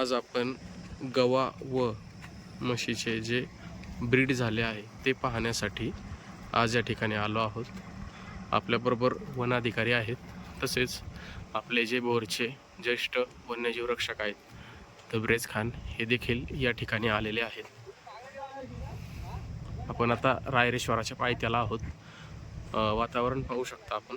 आज आपण गवा व म्हशीचे जे ब्रीड झाले आहे ते पाहण्यासाठी आज या ठिकाणी आलो आहोत. आपल्याबरोबर वनाधिकारी आहेत तसेच आपले जे बोरचे ज्येष्ठ वन्यजीव रक्षक आहेत तब्रेज खान हे देखील या ठिकाणी आलेले आहेत. आपण आता रायरेश्वराच्या पायथ्याला आहोत. वातावरण पाहू शकता आपण.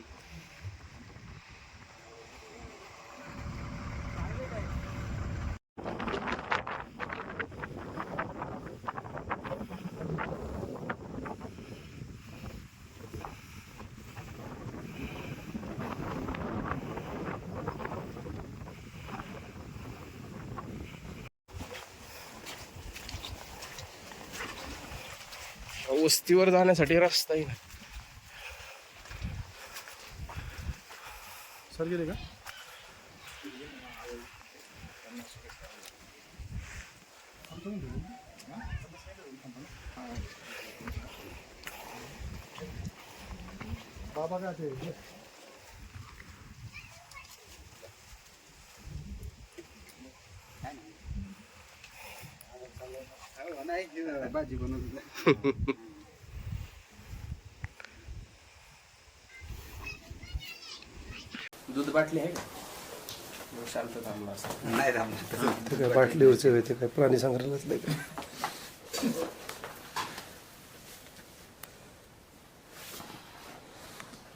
वस्तीवर जाण्यासाठी रस्ता आहे सर गेले का बाबा काय ते भाजी बनवत बाटली आहे का? शांत थांबला असं नाही थांबलं. ते काय बाटलीवरचे होय, ते काय प्राणी संग्रहालयाच नाही का?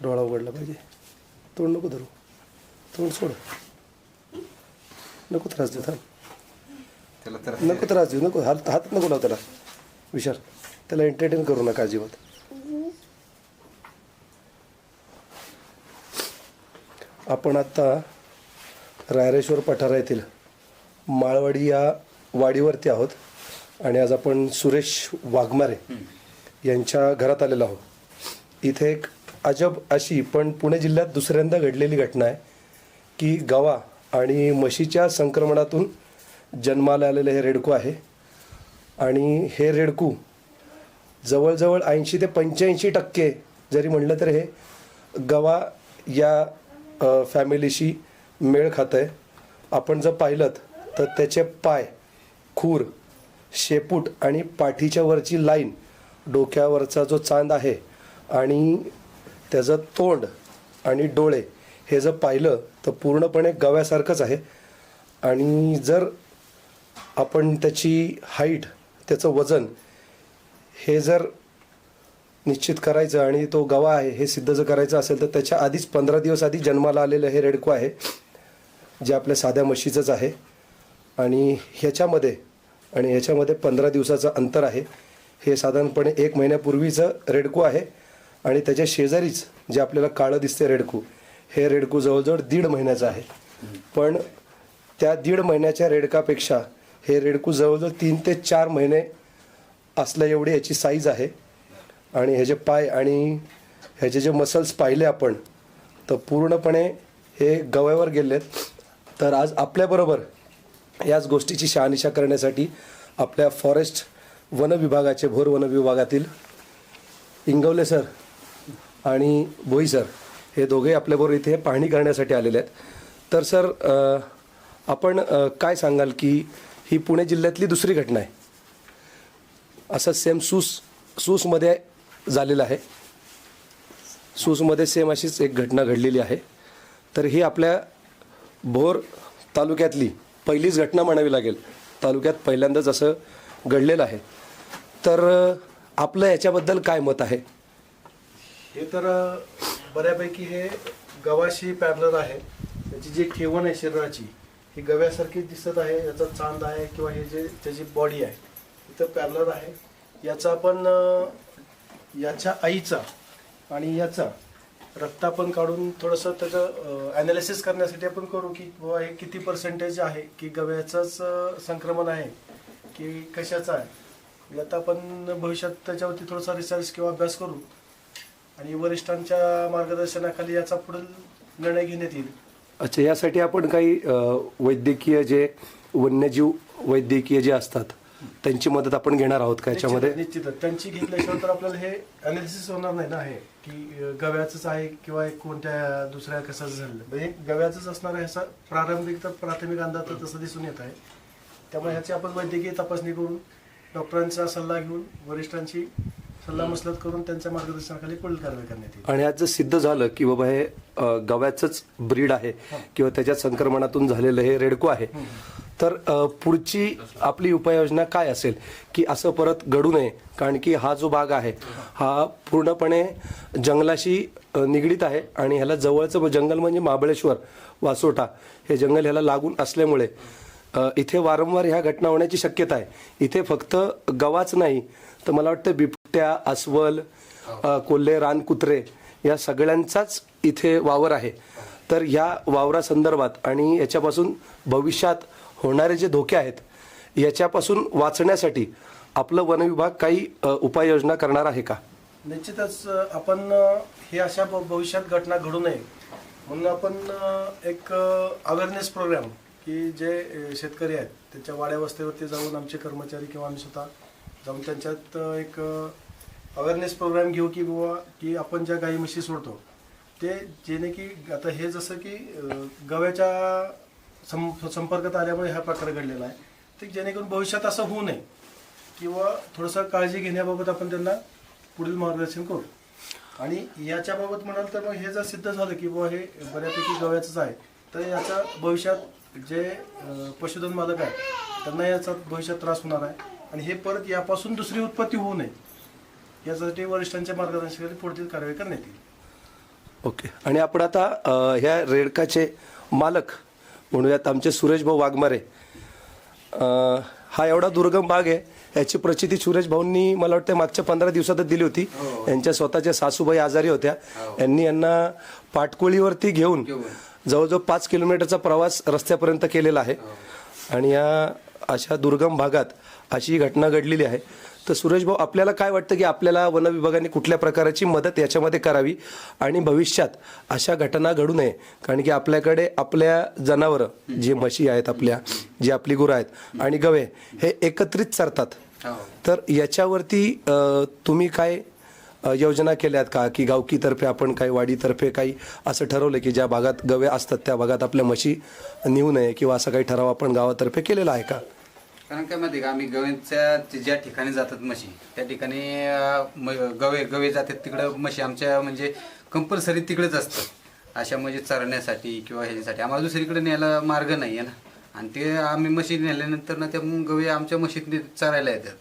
डोळा उघडला पाहिजे. तोंड नको धरू. तोंड सोड. नको त्रास देऊ थांब. त्याला नको त्रास देऊ नको. हात हात नको लाव त्याला. विचार त्याला एंटरटेन करू नका अजिबात. आपण आत्ता रायरेश्वर पठारा येथील माळवाडी या वाडीवरती आहोत. आणि आज आपण सुरेश वाघमारे यांच्या घरात आलेलो आहोत. इथे एक अजब अशी पण पुणे जिल्ह्यात दुसऱ्यांदा घडलेली घटना आहे की गवा आणि म्हशीच्या संक्रमणातून जन्माला आलेलं हे रेडकू आहे. आणि हे रेडकू जवळजवळ ऐंशी ते पंच्याऐंशी टक्के जरी म्हणलं तर हे गवा या फॅमिलीशी मेळ खातं आहे आपण जर पाहिलं तर त्याचे पाय खूर शेपूट आणि पाठीच्या वरची लाईन डोक्यावरचा जो चांद आहे आणि त्याचं तोंड आणि डोळे हे जर पाहिलं तर पूर्णपणे गव्यासारखंच आहे. आणि जर आपण त्याची हाईट त्याचं वजन हे जर निश्चित करायचं आणि तो गवा आहे हे सिद्ध जर करायचं असेल तर त्याच्या आधीच पंधरा दिवस आधी जन्माला आलेलं हे रेडको आहे जे आपल्या साध्या म्हशीचंच आहे. आणि ह्याच्यामध्ये आणि ह्याच्यामध्ये पंधरा दिवसाचं अंतर आहे. हे साधारणपणे एक महिन्यापूर्वीचं रेडको आहे आणि त्याच्या शेजारीच जे आपल्याला काळं दिसते रेडकू हे रेडकू जवळजवळ दीड महिन्याचं आहे. पण त्या दीड महिन्याच्या रेडकापेक्षा हे रेडकू जवळजवळ तीन ते चार महिने असल्या एवढी याची साईज आहे. आणि ह्याचे पाय आणि ह्याचे जे मसल्स पाहिले आपण तर पूर्णपणे हे गव्यावर गेलेत. तर आज आपल्याबरोबर याच गोष्टीची शहानिशा करण्यासाठी आपल्या फॉरेस्ट वन विभागाचे भोर वन विभागातील इंगवले सर आणि भोई सर हे दोघे आपल्याबरोबर इथे पाहणी करण्यासाठी आलेले आहेत. तर सर आपण काय सांगाल की ही पुणे जिल्ह्यातली दुसरी घटना आहे? असं सेम सूस सूसमध्ये झालेलं आहे. सूसमध्ये सेम अशीच एक घटना घडलेली आहे. तर ही आपल्या भोर तालुक्यातली पहिलीच घटना म्हणावी लागेल. तालुक्यात पहिल्यांदाच असं घडलेलं आहे. तर आपलं याच्याबद्दल काय मत आहे? हे तर बऱ्यापैकी हे गव्हाशी पॅरलर आहे. त्याची जी ठेवण आहे शरीराची ही गव्यासारखी दिसत आहे याचा चांद आहे किंवा हे जे त्याची बॉडी आहे इथं पॅरलर आहे. याचा आपण याच्या आईचा आणि याचा रक्त आपण काढून थोडंसं त्याचं ॲनालिसिस करण्यासाठी आपण करू की बाबा हे किती पर्सेंटेज आहे की गव्याचंच संक्रमण आहे की कशाचं आहे. म्हणजे यात आपण भविष्यात त्याच्यावरती थोडासा रिसर्च किंवा अभ्यास करू आणि वरिष्ठांच्या मार्गदर्शनाखाली याचा पुढील निर्णय घेण्यात येईल. अच्छा यासाठी आपण काही वैद्यकीय जे वन्यजीव वैद्यकीय जे असतात त्यांची मदत आपण घेणार आहोत का याच्यामध्ये? निश्चितच. त्यांची घेतल्याशिवाय तर आपल्याला हे अनालिसिस होणार नाही ना हे की गव्याचंच आहे किंवा एक कोणत्या दुसऱ्या कशाचं झालं. म्हणजे गव्याचंच असणार आहे असं प्रारंभिक तर प्राथमिक अंदाज तर तसं दिसून येत आहे. त्यामुळे ह्याची आपण वैद्यकीय तपासणी करून डॉक्टरांचा सल्ला घेऊन वरिष्ठांची सल्ला मसलत करून त्यांच्या मार्गदर्शनाखाली पुढील कारवाई करण्यात येईल. आणि आज जर सिद्ध झालं की बाबा हे गव्याचंच ब्रीड आहे किंवा त्याच्या संक्रमणातून झालेलं हे रेडको आहे तर पुढची आपली उपाययोजना काय असेल? की असं परत घडू नये कारण की हा जो भाग आहे हा पूर्णपणे जंगलाशी निगडीत आहे आणि ह्याला जवळचं जंगल म्हणजे महाबळेश्वर वासोटा. हे जंगल ह्याला लागून असल्यामुळे इथे वारंवार ह्या घटना होण्याची शक्यता आहे. इथे फक्त गवाच नाही तर मला वाटतं बिबट्या अस्वल कोल्हे रानकुत्रे या सगळ्यांचाच इथे वावर आहे. तर ह्या वावरासंदर्भात आणि याच्यापासून भविष्यात होणारे जे धोके आहेत याच्यापासून वाचण्यासाठी आपलं वनविभाग काही उपाययोजना करणार आहे का? निश्चितच आपण हे अशा भविष्यात घटना घडू नये. म्हणून आपण एक अवेअरनेस प्रोग्राम की जे शेतकरी आहेत त्यांच्या वाड्यावस्थेवरती जाऊन आमचे कर्मचारी किंवा आम्ही स्वतः जाऊन त्यांच्यात एक अवेअरनेस प्रोग्राम घेऊ की बुवा की आपण ज्या गाई म्हशी सोडतो ते जेणे की आता हे जसं की गव्याच्या सं संपर्कात आल्यामुळे हा प्रकार घडलेला आहे. तर जेणेकरून भविष्यात असं होऊ नये किंवा थोडंसं काळजी घेण्याबाबत आपण त्यांना पुढील मार्गदर्शन करू. आणि याच्याबाबत म्हणाल तर मग हे जर सिद्ध झालं की बुवा हे बऱ्यापैकी गव्याचंच आहे तर याचा भविष्यात जे पशुधन मालक आहेत त्यांना याचा भविष्यात त्रास होणार आहे. आणि हे परत यापासून दुसरी उत्पत्ती होऊ नये यासाठी वरिष्ठांच्या मार्गदर्शनाखाली पुढील कारवाई करण्यात येईल. ओके. आणि आपण आता ह्या रेडकाचे मालक म्हणूयात आमचे सुरेश भाऊ वाघमारे. हा एवढा दुर्गम भाग आहे याची प्रचिती सुरेश भाऊंनी मला वाटतं मागच्या पंधरा दिवसातच दिली होती. यांच्या स्वतःच्या सासूबाई आजारी होत्या. यांनी यांना पाटकोळीवरती घेऊन जवळजवळ पाच किलोमीटरचा प्रवास रस्त्यापर्यंत केलेला आहे. आणि या अशा दुर्गम भागात अशी ही घटना घडलेली आहे. तर सुरेश भाऊ आपल्याला काय वाटतं की आपल्याला वन विभागाने कुठल्या प्रकारची मदत याच्यामध्ये करावी आणि भविष्यात अशा घटना घडू नये? कारण की आपल्याकडे आपल्या जनावरं जे म्हशी आहेत आपल्या जी आपली गुरं आहेत आणि गवे हे एकत्रित चरतात. तर याच्यावरती तुम्ही काय योजना केल्यात का? की गावकीतर्फे आपण काही वाडीतर्फे काही असं ठरवलं की ज्या भागात गवे असतात त्या भागात आपल्या म्हशी नेऊ नये किंवा असं काही ठराव आपण गावातर्फे केलेला आहे का? कारण काय माहिती का आम्ही गव्यांच्या ज्या ठिकाणी जातात म्हशी त्या ठिकाणी गवे गवे जातात तिकडं म्हशी आमच्या म्हणजे कंपल्सरी तिकडेच असतात. अशा म्हणजे चरण्यासाठी किंवा ह्याच्यासाठी. आम्हाला दुसरीकडे न्यायला मार्ग नाही आहे ना. आणि ते आम्ही म्हशी नेल्यानंतर ना त्या गवे आमच्या म्हशीत चरायला येतात.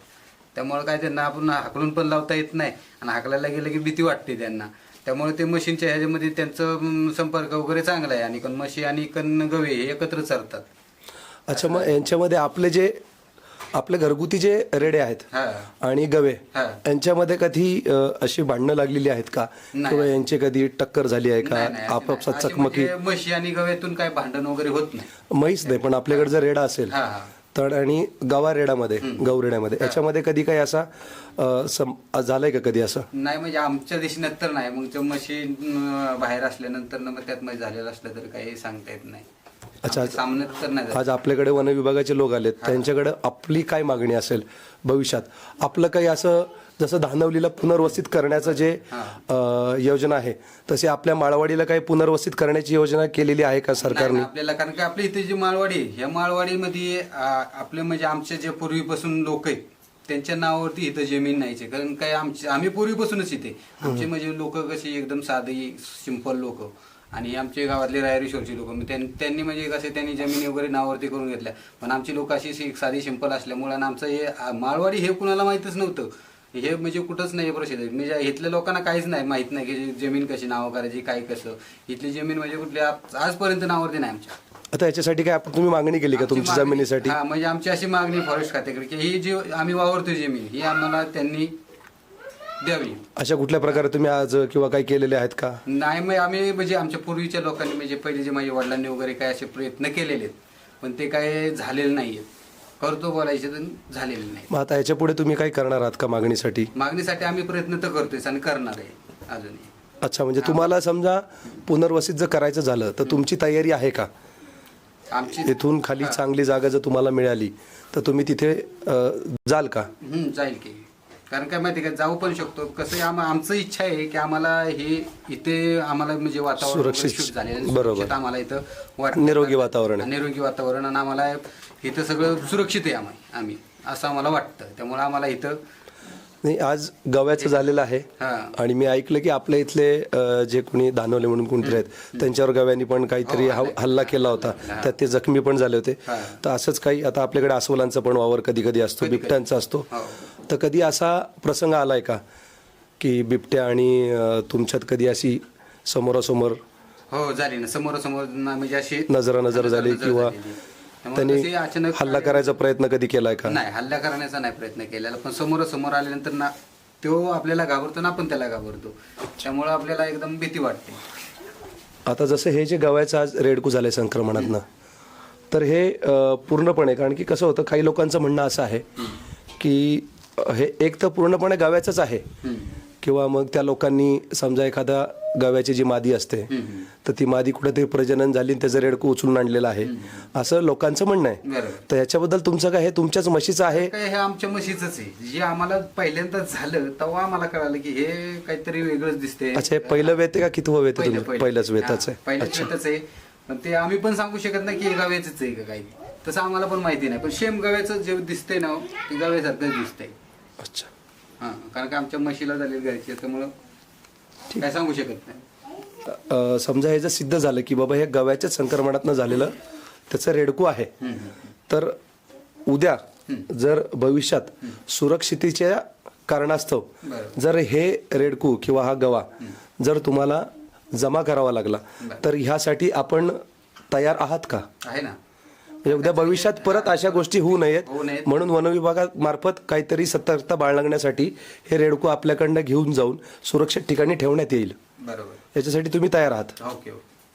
त्यामुळे काय त्यांना आपण हाकलून पण लावता येत नाही. आणि हाकलायला गेलं की भीती वाटते त्यांना. त्यामुळे ते मशीनच्या ह्याच्यामध्ये त्यांचं संपर्क वगैरे चांगला आहे. आणि कण म्हशी आणि कण गवे हे एकत्र चरतात. अच्छा मग यांच्यामध्ये आपले जे आपले घरगुती जे रेडे आहेत हा. आणि गवे हा. यांच्यामध्ये कधी अ, अशी भांडणं लागलेली आहेत का? नाही. किंवा यांची कधी टक्कर झाली आहे का? नाही, नाही, अशी आपापसात नाही. अशी चकमकी? म्हणजे म्हशी आणि गव्यातून काय भांडण वगैरे होत नाही. म्हैस नाही पण आपल्याकडे जर रेडा असेल हा हा. तर आणि गवा रेड्यामध्ये गौ रेड्यामध्ये याच्यामध्ये कधी काही असा अ, सम- झालंय का कधी असं? नाही म्हणजे आमच्या देशात तर नाही. मग ते म्हशी अं, बाहेर असल्यानंतर ना मग त्यात मध्ये झालेलं असलं तर काही सांगता येत नाही. अच्छा. सामन्यात. आज आपल्याकडे वन विभागाचे लोक आलेत. त्यांच्याकडे आपली काय मागणी असेल भविष्यात? आपलं काही असं जसं धानवलीला पुनर्वसित करण्याचं जे अ, योजना आहे तसे आपल्या माळवाडीला काही पुनर्वसित करण्याची योजना केलेली आहे का सरकारने? नाही, आपल्याला कारण की आपल्या इथे जी माळवाडी आहे, ह्या माळवाडीमध्ये आ, आपले म्हणजे आमचे जे पूर्वीपासून लोक आहेत त्यांच्या नावावरती इथं जमीन नाहीचे कारण काय आमचे आम्ही पूर्वीपासूनच इथे. आमचे म्हणजे लोक कशी एकदम साधी सिंपल लोक. आणि आमचे गावातले रायरेश्वरचे लोक त्यांनी म्हणजे कसे त्यांनी जमिनी वगैरे नावावरती करून घेतल्या. पण आमची लोक अशी साधी सिंपल असल्यामुळे आणि आमचं हे माळवाडी हे कुणाला माहीतच नव्हतं. हे म्हणजे कुठंच नाही प्रसिद्ध. म्हणजे इथल्या लोकांना काहीच नाही माहीत नाही की जमीन कशी नाव करायची काय कसं. इथली जमीन म्हणजे कुठली आजपर्यंत नावावरती नाही आमच्या. आता याच्यासाठी काय आपण तुम्ही मागणी केली का तुमच्या जमिनीसाठी? हा म्हणजे आमची अशी मागणी फॉरेस्ट खात्याकडे की ही जी आम्ही वावरतोय जमीन ही आम्हाला त्यांनी द्यावी. अशा कुठल्या प्रकारे तुम्ही आज किंवा काही केलेले आहेत का? नाही मग आम्ही म्हणजे आमच्या पूर्वीच्या लोकांनी म्हणजे पहिले जे माझ्या वडिलांनी वगैरे काय असे प्रयत्न केलेले आहेत पण ते काय झालेले नाहीयेत करतो बोलायचे तर झालेले नाही मग आता याच्यापुढे तुम्ही काय करणार आहात का मागणीसाठी? मागणीसाठी आम्ही प्रयत्न तर करतोय आणि करणार आहे अजूनही. अच्छा म्हणजे तुम्हाला समजा पुनर्वसित जर करायचं झालं तर तुमची तयारी आहे का? आमची इथून खाली चांगली जागा जर तुम्हाला मिळाली तर तुम्ही तिथे अ, जाल का? जाईल की. कारण काय माहिती का जाऊ पण शकतो कसं आम आमचं इच्छा आहे की आम्हाला हे इथे आम्हाला म्हणजे वातावरण सुरक्षित. झालेलं. बरोबर. आम्हाला इथं. निरोगी वातावरण. निरोगी वातावरण आणि आम्हाला इथं सगळं सुरक्षित आहे आम्ही आम्ही असं आम्हाला वाटतं त्यामुळे आम्हाला इथं नाही आज गव्याचं झालेलं आहे हा. आणि मी ऐकलं की आपल्या इथले जे कोणी दानवले म्हणून कोणतरी आहेत त्यांच्यावर गव्यांनी पण काहीतरी हो, हल्ला केला होता त्यात ते जखमी पण झाले होते. तर असंच काही आता आपल्याकडे अस्वलांचा पण वावर कधी कधी असतो. बिबट्यांचा असतो हो. तर कधी असा प्रसंग आलाय का? की बिबट्या आणि अ, तुमच्यात कधी अशी समोरासमोर हो झाली ना. समोरासमोर ना म्हणजे अशी नजरानजर झाली नजर किंवा झालेली. त्यामुळे कशी त्यांनी अचानक हल्ला करायचा प्रयत्न कधी केलाय का? नाही हल्ला करण्याचा नाही प्रयत्न केलेला. पण समोरासमोर आल्यानंतर ना तो आपल्याला घाबरतो ना आपण त्याला घाबरतो. त्यामुळे आपल्याला एकदम भीती वाटते. आता जसं हे जे गव्याचं आज रेडकू झालंय संक्रमणातनं तर हे अ, पूर्णपणे कारण की कसं होतं काही लोकांचं म्हणणं असं आहे की हे एक तर पूर्णपणे गव्याचंच आहे. किंवा मग त्या लोकांनी समजा एखादा गव्याची जी मादी असते तर ती मादी कुठेतरी प्रजनन झाली त्याचं रेडकू उचलून आणलेलं आहे. असं लोकांचं म्हणणं आहे. तर याच्याबद्दल तुमचं काय हे तुमच्याच म्हशीचं आहे. काय हे आमच्या म्हशीच आहे. जे आम्हाला पहिल्यांदा झालं तेव्हा आम्हाला कळालं की हे काहीतरी वेगळंच दिसते अच्छा हे पहिलं वेत आहे का कितवं वेत आहे तुम्ही पहिलंच वेतच आहे. पहिलंच वेतच आहे. पण ते आम्ही पण सांगू शकत नाही की हे गव्याचंच आहे का काही. तसं आम्हाला पण माहिती नाही. पण शेम गव्याचं जे दिसतंय ना ते गव्यासारखंच दिसतंय. अच्छा. हा कारण का आमच्या म्हशीला झालेली त्यामुळं काय सांगू शकत नाही. अ, समजा हे जर सिद्ध झालं की बाबा हे गव्याच्या संक्रमणातनं झालेलं त्याचं रेडकू आहे तर उद्या जर भविष्यात सुरक्षितेच्या कारणास्तव बरोबर. जर हे रेडकू किंवा हा गवा जर तुम्हाला जमा करावा लागला तर ह्यासाठी आपण तयार आहात का? आहे ना. उद्या भविष्यात परत अशा गोष्टी होऊ नयेत. म्हणून वनविभागामार्फत काहीतरी सतर्कता बाळगण्यासाठी हे रेडकू आपल्याकडनं घेऊन जाऊन सुरक्षित ठिकाणी ठेवण्यात येईल. बरोबर. याच्यासाठी तुम्ही तयार आहात. ओके.